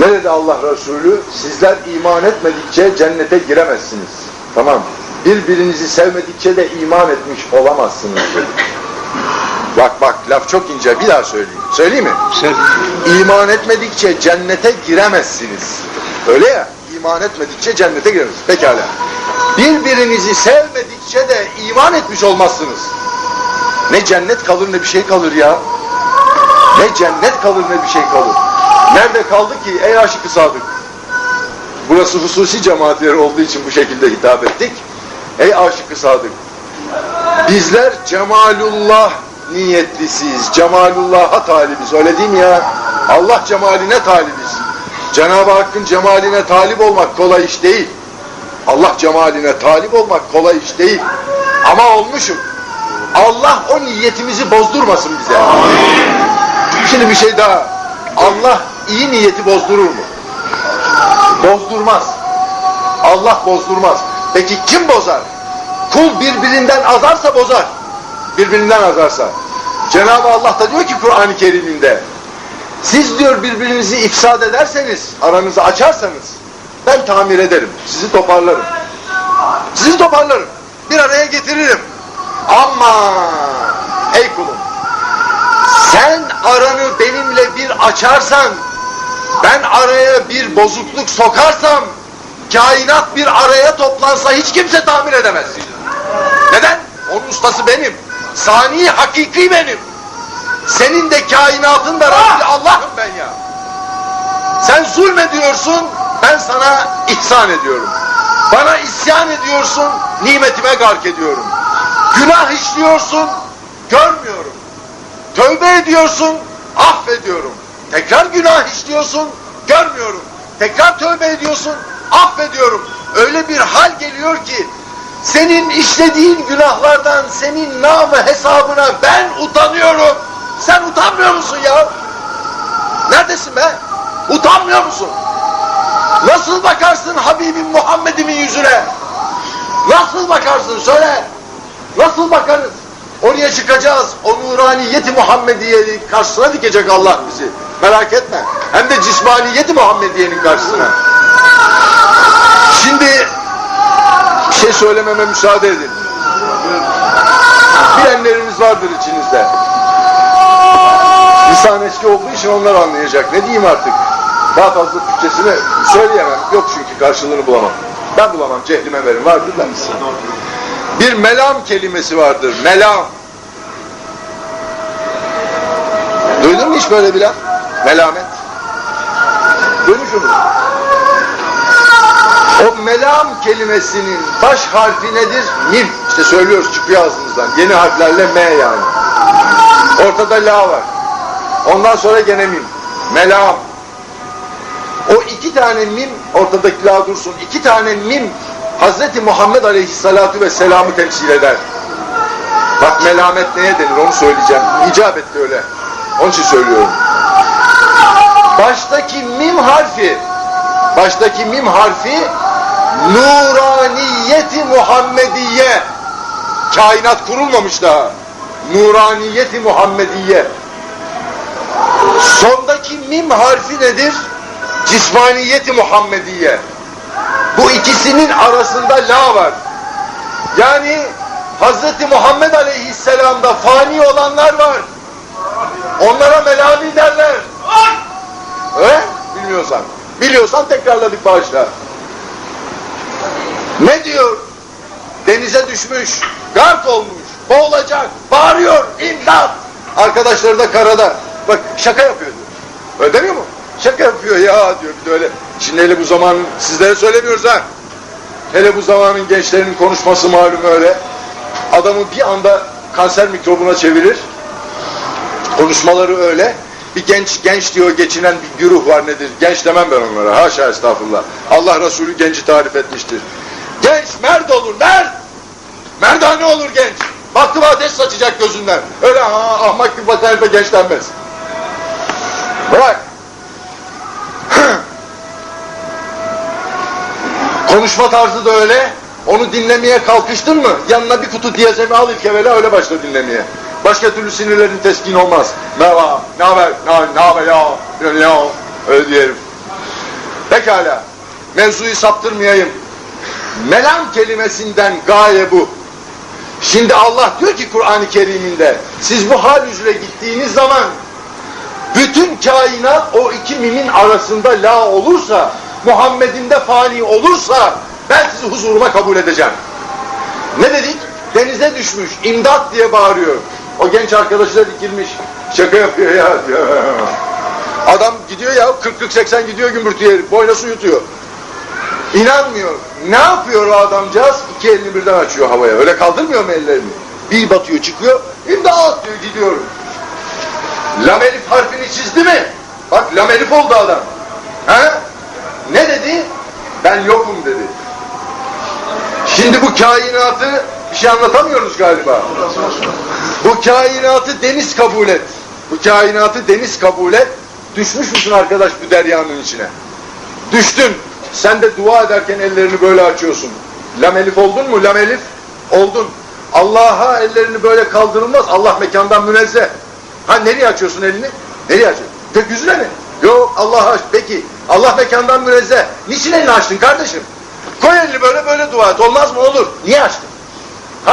Ne dedi Allah Resulü? Sizler iman etmedikçe cennete giremezsiniz. Tamam. Birbirinizi sevmedikçe de iman etmiş olamazsınız dedi. Bak bak laf çok ince bir daha söyleyeyim. Söyleyeyim mi? İman etmedikçe cennete giremezsiniz. Öyle ya, iman etmedikçe cennete giremezsiniz. Pekala. Birbirinizi sevmedikçe de iman etmiş olmazsınız. Ne cennet kalır ne bir şey kalır ya. Ne cennet kalır ne bir şey kalır. Nerede kaldı ki ey aşık sadık? Burası hususi cemaat yeri olduğu için bu şekilde hitap ettik. Ey aşık sadık. Bizler cemalullah niyetlisiyiz. Cemalullah'a talibiz. Öyle değil mi ya? Allah cemaline talibiz. Cenab-ı Hakk'ın cemaline talip olmak kolay iş değil. Allah cemaline talip olmak kolay iş değil. Ama olmuşum. Allah o niyetimizi bozdurmasın bize. Şimdi bir şey daha. Allah iyi niyeti bozdurur mu? Bozdurmaz. Allah bozdurmaz. Peki kim bozar? Kul birbirinden azarsa bozar. Birbirinden azarsa. Cenab-ı Allah da diyor ki Kur'an-ı Kerim'inde siz diyor birbirinizi ifsad ederseniz, aranızı açarsanız ben tamir ederim, sizi toparlarım. Sizi toparlarım, bir araya getiririm. Ama ey kulum, sen aranı benimle bir açarsan, ben araya bir bozukluk sokarsam, kainat bir araya toplansa hiç kimse tamir edemez. Neden? Onun ustası benim. Sani hakiki benim. Senin de kainatın da Rabbi Allah'ım ben ya. Sen zulmediyorsun, ben sana ihsan ediyorum. Bana isyan ediyorsun, nimetime gark ediyorum. Günah işliyorsun, görmüyorum. Tövbe ediyorsun, affediyorum. Tekrar günah işliyorsun, görmüyorum. Tekrar tövbe ediyorsun, affediyorum. Öyle bir hal geliyor ki, senin işlediğin günahlardan, senin namı hesabına ben utanıyorum. Sen utanmıyor musun ya? Neredesin be? Utanmıyor musun? Nasıl bakarsın Habibim Muhammed'imin yüzüne? Nasıl bakarsın söyle. Nasıl bakarız? Oraya çıkacağız. O nuraniyeti Muhammediye'nin karşısına dikecek Allah bizi. Merak etme. Hem de cismaniyeti Muhammediye'nin karşısına. Şimdi bir şey söylememe müsaade edin. Bilenleriniz vardır içinizde. Lisan eski olduğu için onlar anlayacak. Ne diyeyim artık? Daha fazla Türkçesini söyleyemem. Yok çünkü karşılığını bulamam. Ben bulamam. Cehlime verin. Vardır da. Bir melam kelimesi vardır. Melam. Duydun mu hiç böyle bir laf? Melamet. Musun? O melam kelimesinin baş harfi nedir? Mim. İşte söylüyoruz çıkıyor ağzımızdan. Yeni harflerle M yani. Ortada la var. Ondan sonra gene mim. Melam. O iki tane mim ortadaki la dursun. İki tane mim Hazreti Muhammed Aleyhisselatü Vesselam'ı temsil eder. Bak melamet neye denir onu söyleyeceğim. İcap etti öyle. Onun için söylüyorum. Baştaki mim harfi baştaki mim harfi Nuraniyeti Muhammediye. Kainat kurulmamış daha Nuraniyeti Muhammediye. Sondaki mim harfi nedir? Cismaniyeti Muhammediye. Bu ikisinin arasında la var. Yani Hazreti Muhammed Aleyhisselam'da fani olanlar var. Onlara melami derler Öyle? Bilmiyorsan. Biliyorsan tekrarladık bağışla. Ne diyor? Denize düşmüş, gark olmuş, boğulacak, bağırıyor, imdat! Arkadaşları da karada. Bak şaka yapıyor diyor. Öyle demiyor mu? Şaka yapıyor ya diyor bir de öyle. Şimdi hele bu zaman sizlere söylemiyoruz ha. Hele bu zamanın gençlerinin konuşması malum öyle. Adamı bir anda kanser mikrobuna çevirir. Konuşmaları öyle. Bir genç genç diyor geçinen bir güruh var nedir? Genç demem ben onlara. Haşa estağfurullah. Allah Resulü genci tarif etmiştir. Genç merd olur merd. Merdane olur genç. Baktım ateş saçacak gözünden. Öyle ha, ahmak bir bakan herife genç denmez. Bırak. Konuşma tarzı da öyle. Onu dinlemeye kalkıştın mı? Yanına bir kutu diyezemi al ilk evvela öyle başla dinlemeye. Başka türlü sinirlerin teskin olmaz. Merhaba, ne haber, ne, haber ya, ya, öyle diyelim. Pekala. Mevzuyu saptırmayayım. Melam kelimesinden gaye bu. Şimdi Allah diyor ki Kur'an-ı Kerim'inde siz bu hal üzere gittiğiniz zaman bütün kainat o iki mimin arasında la olursa Muhammed'in de fani olursa ben sizi huzuruma kabul edeceğim. Ne dedik? Denize düşmüş, imdat diye bağırıyor. O genç arkadaşı da dikilmiş. Şaka yapıyor ya. Adam gidiyor ya 40-40-80 gidiyor gümbürtüye boyna su yutuyor. İnanmıyor. Ne yapıyor o adamcağız? İki elini birden açıyor havaya. Öyle kaldırmıyor mu ellerini? Bir batıyor çıkıyor. İmdat diyor gidiyorum. Lam elif harfini çizdi mi? Bak lam elif oldu adam. He? Ne dedi? Ben yokum dedi. Şimdi bu kainatı bir şey anlatamıyoruz galiba. Bu kainatı deniz kabul et. Bu kainatı deniz kabul et. Düşmüş müsün arkadaş bu deryanın içine? Düştün. Sen de dua ederken ellerini böyle açıyorsun. Lam elif oldun mu? Lam elif oldun. Allah'a ellerini böyle kaldırılmaz. Allah mekandan münezzeh. Ha nereye açıyorsun elini? Nereye açıyorsun? Gökyüzüne mi? Yok Allah'a. Peki Allah mekandan münezzeh. Niçin elini açtın kardeşim? Koy elini böyle böyle dua et. Olmaz mı? Olur. Niye açtın?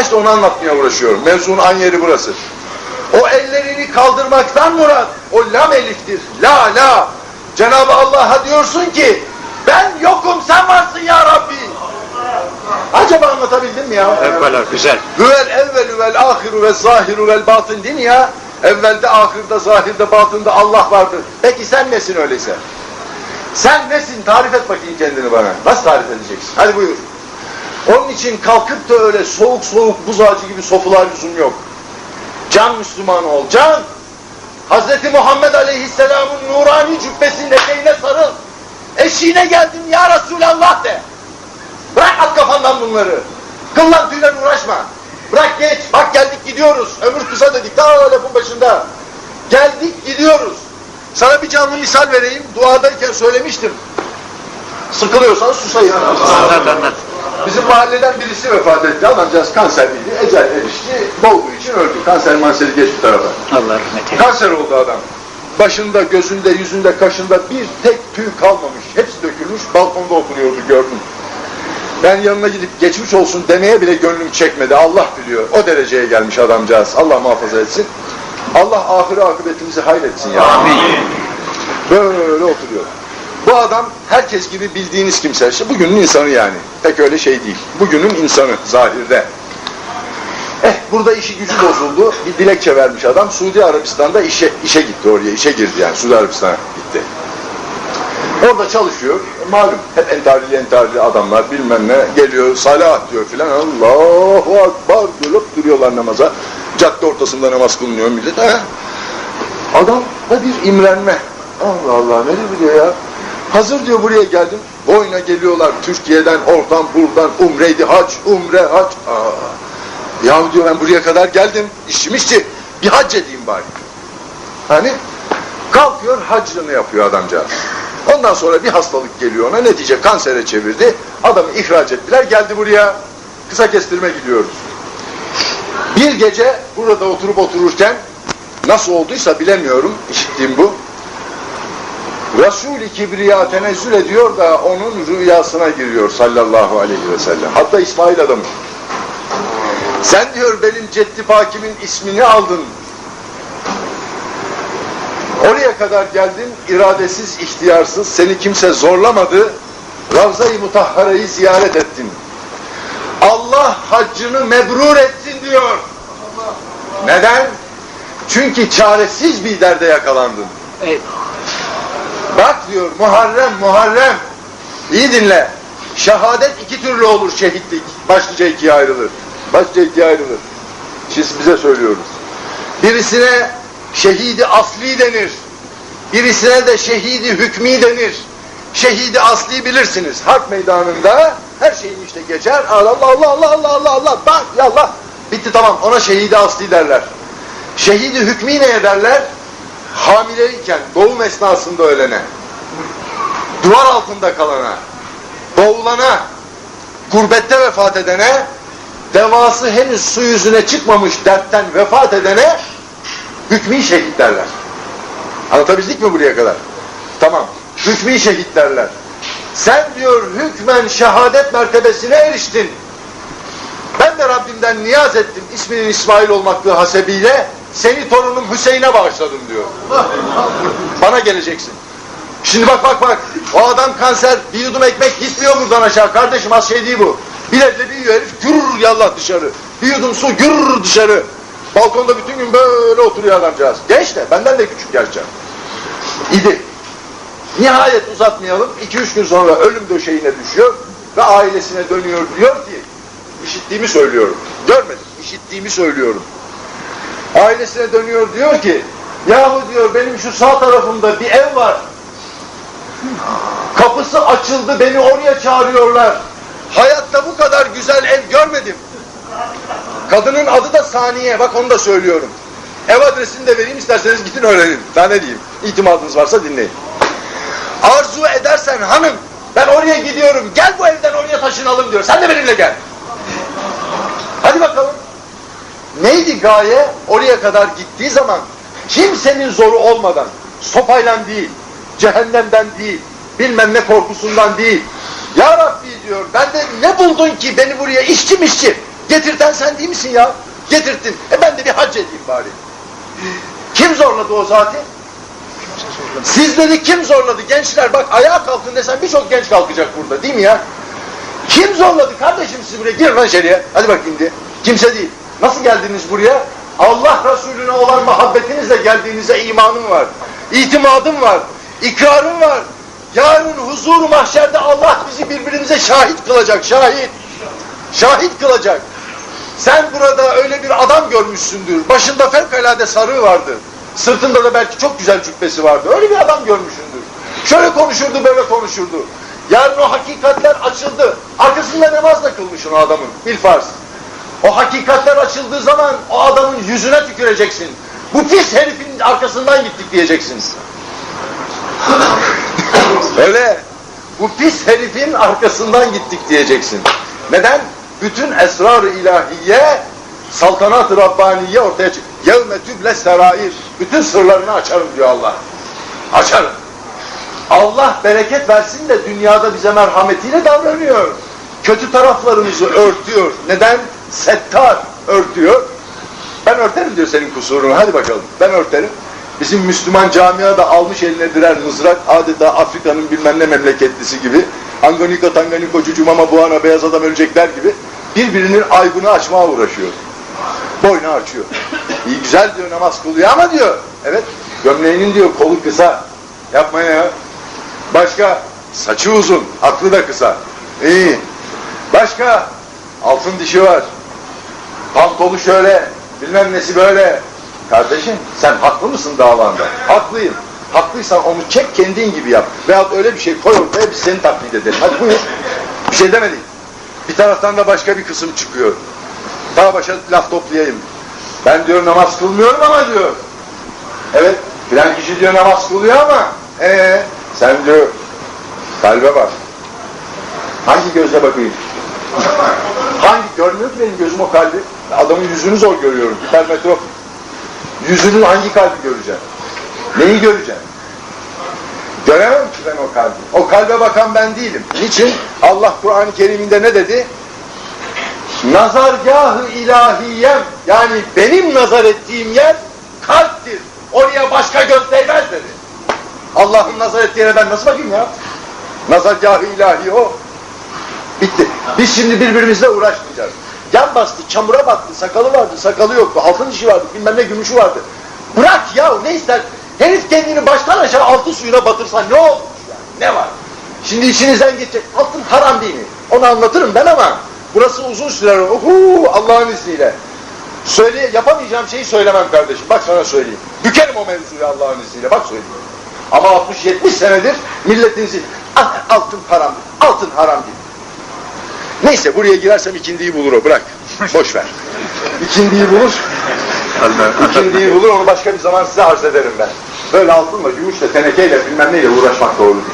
İşte onu anlatmaya uğraşıyorum. Mevzunun an yeri burası. O ellerini kaldırmaktan murat. O lam eliftir. La la. Cenab-ı Allah'a diyorsun ki ben yokum sen varsın ya Rabbi. Acaba anlatabildim mi ya? Evvela güzel. Huvel evvelü vel ahiru ve zahiru vel batın mi ya? Evvelde, ahirde, zahirde, batında Allah vardır. Peki sen nesin öyleyse? Sen nesin? Tarif et bakayım kendini bana. Nasıl tarif edeceksin? Hadi buyur. Onun için kalkıp da öyle soğuk soğuk buz ağacı gibi sofular lüzum yok. Can Müslüman ol, can! Hazreti Muhammed Aleyhisselam'ın nurani cübbesinin eteğine sarıl. Eşiğine geldim ya Resulallah de. Bırak at kafandan bunları. Kıllan tüylen uğraşma. Bırak geç. Bak geldik gidiyoruz. Ömür kısa dedik. Daha lafın başında. Geldik gidiyoruz. Sana bir canlı misal vereyim. Duadayken söylemiştim. Sıkılıyorsan susayım. Anlat anlat. Bizim mahalleden birisi vefat etti. Adamcağız kanserliydi. Ecel erişti. Boğduğu için öldü. Kanser manseri geçti tarafa. Allah rahmet eylesin. Kanser oldu adam. Başında, gözünde, yüzünde, kaşında bir tek tüy kalmamış. Hepsi dökülmüş. Balkonda oturuyordu gördüm. Ben yanına gidip geçmiş olsun demeye bile gönlüm çekmedi. Allah biliyor. O dereceye gelmiş adamcağız. Allah muhafaza etsin. Allah ahire akıbetimizi hayretsin ya. Amin. Böyle oturuyor. Bu adam herkes gibi bildiğiniz kimse. İşte bugünün insanı yani. Pek öyle şey değil. Bugünün insanı zahirde. Eh burada işi gücü bozuldu. Bir dilekçe vermiş adam. Suudi Arabistan'da işe işe gitti oraya. işe girdi yani. Suudi Arabistan'a gitti. Orada çalışıyor. Malum hep entarili entarili adamlar bilmem ne geliyor. Salah diyor filan. Allahu Akbar diyor. duruyorlar namaza. Cadde ortasında namaz kılınıyor millet. Ha? Adam da bir imrenme. Allah Allah ne biliyor ya? Hazır diyor buraya geldim. Boyuna geliyorlar Türkiye'den, oradan, buradan, umreydi, hac, umre, hac. Aa. Ya diyor ben buraya kadar geldim. İşim işti. Bir hac edeyim bari. Hani? Kalkıyor haclığını yapıyor adamcağız. Ondan sonra bir hastalık geliyor ona. Netice kansere çevirdi. Adamı ihraç ettiler. Geldi buraya. Kısa kestirme gidiyoruz. Bir gece burada oturup otururken nasıl olduysa bilemiyorum. İşittiğim bu. Resul-i Kibriya tenezzül ediyor da onun rüyasına giriyor sallallahu aleyhi ve sellem. Hatta İsmail adamı. Sen diyor benim Ceddi Pakim'in ismini aldın. Oraya kadar geldin, iradesiz, ihtiyarsız, seni kimse zorlamadı. Ravza-i Mutahhare'yi ziyaret ettin. Allah haccını mebrur etsin diyor. Neden? Çünkü çaresiz bir derde yakalandın. Eyvallah. Bak diyor Muharrem Muharrem iyi dinle. Şehadet iki türlü olur şehitlik. Başlıca ikiye ayrılır. Başlıca ikiye ayrılır. Siz bize söylüyoruz. Birisine şehidi asli denir. Birisine de şehidi hükmü denir. Şehidi asli bilirsiniz. Harp meydanında her şeyin işte geçer. Allah Allah Allah Allah Allah Allah bak ya Allah. Bitti tamam ona şehidi asli derler. Şehidi hükmü neye derler? Hamileyken doğum esnasında ölene, duvar altında kalana, boğulana, gurbette vefat edene, devası henüz su yüzüne çıkmamış dertten vefat edene hükmü şehit derler. Anlatabildik mi buraya kadar? Tamam. Hükmü şehit derler. Sen diyor hükmen şehadet mertebesine eriştin. Ben de Rabbimden niyaz ettim isminin İsmail olmaklığı hasebiyle seni torunum Hüseyin'e bağışladım diyor. Bana geleceksin. Şimdi bak bak bak. O adam kanser. Bir yudum ekmek gitmiyor buradan aşağı. Kardeşim az şey değil bu. Biletle bir yiyor herif. Gürür yallah dışarı. Bir yudum su gürür dışarı. Balkonda bütün gün böyle oturuyor adamcağız. Genç de benden de küçük gerçi. İdi. Nihayet uzatmayalım. 2-3 gün sonra ölüm döşeğine düşüyor ve ailesine dönüyor diyor ki işittiğimi söylüyorum. Görmedim. işittiğimi söylüyorum. Ailesine dönüyor diyor ki yahu diyor benim şu sağ tarafımda bir ev var. Kapısı açıldı beni oraya çağırıyorlar. Hayatta bu kadar güzel ev görmedim. Kadının adı da Saniye. Bak onu da söylüyorum. Ev adresini de vereyim isterseniz gidin öğrenin. Daha ne diyeyim? İtimadınız varsa dinleyin. Arzu edersen hanım ben oraya gidiyorum. Gel bu evden oraya taşınalım diyor. Sen de benimle gel. Hadi bakalım. Neydi gaye? Oraya kadar gittiği zaman kimsenin zoru olmadan, sopayla değil, cehennemden değil, bilmem ne korkusundan değil. Ya Rabbi diyor, ben de ne buldun ki beni buraya işçi mişçi? Getirten sen değil misin ya? Getirttin. E ben de bir hac edeyim bari. Kim zorladı o zati? Sizleri kim zorladı? Gençler bak ayağa kalkın desen birçok genç kalkacak burada değil mi ya? Kim zorladı kardeşim sizi buraya? Girin lan içeriye. Hadi bakayım diye. Kimse değil. Nasıl geldiniz buraya? Allah Resulüne olan muhabbetinizle geldiğinize imanım var. İtimadım var. ikrarım var. Yarın huzur mahşerde Allah bizi birbirimize şahit kılacak. Şahit. Şahit kılacak. Sen burada öyle bir adam görmüşsündür. Başında fevkalade sarığı vardı. Sırtında da belki çok güzel cübbesi vardı. Öyle bir adam görmüşsündür. Şöyle konuşurdu, böyle konuşurdu. Yarın o hakikatler açıldı. Arkasında namaz da kılmışsın o adamın. Bir farz. O hakikatler açıldığı zaman o adamın yüzüne tüküreceksin. Bu pis herifin arkasından gittik diyeceksiniz. Öyle. Bu pis herifin arkasından gittik diyeceksin. Neden? Bütün esrar-ı ilahiye, saltanat-ı Rabbaniye ortaya çık. Yevme tüble serair. Bütün sırlarını açarım diyor Allah. Açarım. Allah bereket versin de dünyada bize merhametiyle davranıyor. Kötü taraflarımızı örtüyor. Neden? Settar örtüyor. Ben örterim diyor senin kusurunu. Hadi bakalım. Ben örterim. Bizim Müslüman camia da almış eline birer mızrak adeta Afrika'nın bilmem ne memleketlisi gibi Angonika Tanganiko Cucumama Buana beyaz adam ölecekler gibi birbirinin aybını açmaya uğraşıyor. Boynu açıyor. İyi güzel diyor namaz kılıyor ama diyor evet gömleğinin diyor kolu kısa. Yapma ya. Başka saçı uzun, aklı da kısa. İyi. Başka altın dişi var. Pantolu şöyle, bilmem nesi böyle. Kardeşim sen haklı mısın davanda? Haklıyım. Haklıysan onu çek kendin gibi yap. Veyahut öyle bir şey koy ortaya biz seni taklit edelim. Hadi buyur. Bir şey demedik. Bir taraftan da başka bir kısım çıkıyor. Daha başa laf toplayayım. Ben diyor namaz kılmıyorum ama diyor. Evet filan kişi diyor namaz kılıyor ama ee, sen diyor kalbe bak. Hangi gözle bakayım? Hangi görmüyor ki benim gözüm o kalbi? Adamın yüzünü zor görüyorum. Hipermetrop. Yüzünün hangi kalbi göreceğim? Neyi göreceğim? Göremem ki ben o kalbi. O kalbe bakan ben değilim. Niçin? Allah Kur'an-ı Kerim'inde ne dedi? Nazargahı ilahiyem yani benim nazar ettiğim yer kalptir. Oraya başka göz değmez dedi. Allah'ın nazar ettiği yere ben nasıl bakayım ya? Nazargahı ilahi o. Bitti. Biz şimdi birbirimizle uğraşmayacağız. Yan bastı, çamura battı, sakalı vardı, sakalı yoktu, altın dişi vardı, bilmem ne gümüşü vardı. Bırak ya ne ister? Herif kendini baştan aşağı altın suyuna batırsa ne olmuş yani? Ne var? Şimdi içinizden geçecek. Altın haram değil mi? Onu anlatırım ben ama burası uzun sürer. Allah'ın izniyle. Söyle, yapamayacağım şeyi söylemem kardeşim. Bak sana söyleyeyim. Bükerim o mevzuyu Allah'ın izniyle. Bak söyleyeyim. Ama 60-70 senedir milletin zil. Ah, altın haram, altın haram değil. Neyse buraya girersem ikindiyi bulur o bırak. Boş ver. İkindiyi bulur. İkindiyi bulur onu başka bir zaman size arz ederim ben. Böyle altınla, gümüşle, tenekeyle bilmem neyle uğraşmak doğru değil.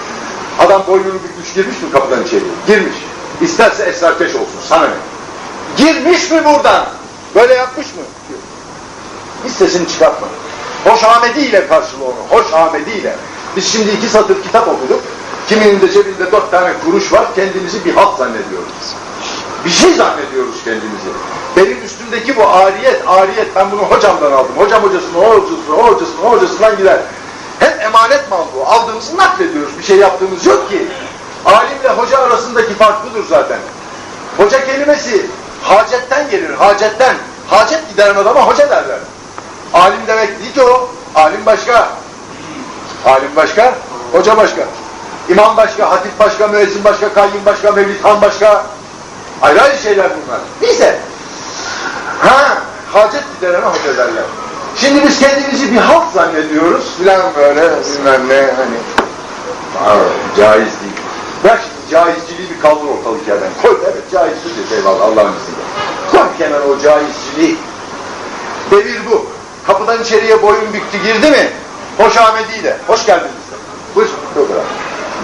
Adam boynunu bükmüş girmiş mi kapıdan içeri? Girmiş. İsterse esrarkeş olsun sana ne? Girmiş mi buradan? Böyle yapmış mı? Hiç sesini çıkartma. Hoş Ahmediyle karşıla onu. Hoş Ahmediyle. Biz şimdi iki satır kitap okuduk. Kiminin de cebinde dört tane kuruş var, kendimizi bir halt zannediyoruz. Bir şey zannediyoruz kendimizi. Benim üstümdeki bu ariyet, ariyet ben bunu hocamdan aldım. Hocam hocasına, o hocasına, o hocasına, o hocasından gider. Hep emanet mal bu. Aldığımızı naklediyoruz. Bir şey yaptığımız yok ki. Alimle hoca arasındaki fark budur zaten. Hoca kelimesi hacetten gelir, hacetten. Hacet gideren adama hoca derler. Alim demek değil ki o. Alim başka. Alim başka, hoca başka. İmam başka, hatip başka, müezzin başka, kayyum başka, mevlid han başka. Ayrı ayrı şeyler bunlar. Neyse. Ha, hacet giderene hoca derler. Şimdi biz kendimizi bir halk zannediyoruz filan böyle bilmem ne hani. Aa, caiz değil. Bırak şimdi caizciliği bir kaldır ortalık yerden. Koy evet caizdir eyvallah Allah'ın izniyle. Koy kenara o caizciliği. Devir bu. Kapıdan içeriye boyun büktü girdi mi? Hoş amediyle. Hoş geldiniz. Buyur. Yok.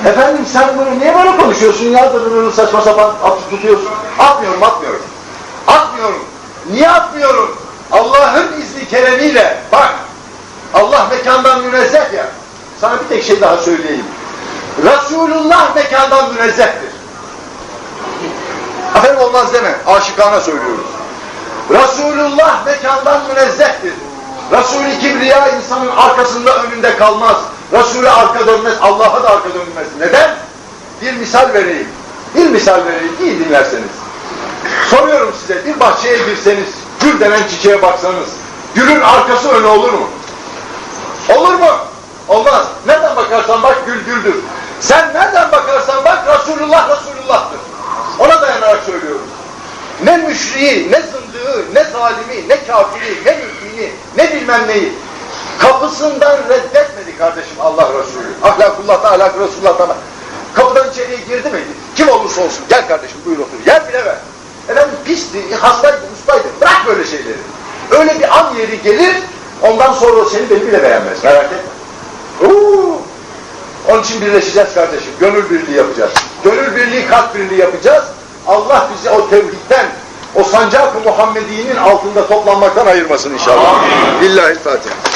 Efendim sen bunu niye böyle konuşuyorsun ya? Dırırır saçma sapan atıp tutuyorsun. Atmıyorum atmıyorum. Atmıyorum. Niye atmıyorum? Allah'ın izni keremiyle. Bak. Allah mekandan münezzeh ya. Sana bir tek şey daha söyleyeyim. Resulullah mekandan münezzehtir. Aferin olmaz deme. Aşıkana söylüyoruz. Resulullah mekandan münezzehtir. Resul-i Kibriya insanın arkasında önünde kalmaz. Resulü arka dönmez, Allah'a da arka dönmez. Neden? Bir misal vereyim. Bir misal vereyim, iyi dinlerseniz. Soruyorum size, bir bahçeye girseniz, gül denen çiçeğe baksanız, gülün arkası önü olur mu? Olur mu? Olmaz. Nereden bakarsan bak gül güldür. Sen nereden bakarsan bak Resulullah Resulullah'tır. Ona dayanarak söylüyorum. Ne müşriği, ne zındığı, ne zalimi, ne kafiri, ne mülkini, ne bilmem neyi. Kapısından reddetmedi kardeşim Allah Resulü. Ahlakullah'ta, ahlak Resulullah'ta. Kapıdan içeriye girdi mi? Kim olursa olsun. Gel kardeşim buyur otur. Yer bile ver. Efendim pisti, hastaydı, ustaydı. Bırak böyle şeyleri. Öyle bir an yeri gelir, ondan sonra seni beni bile beğenmez. Merak etme. Oo. Onun için birleşeceğiz kardeşim. Gönül birliği yapacağız. Gönül birliği, kalp birliği yapacağız. Allah bizi o tevhidden, o sancak-ı Muhammedi'nin altında toplanmaktan ayırmasın inşallah. Lillahi Fatiha.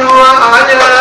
وعلى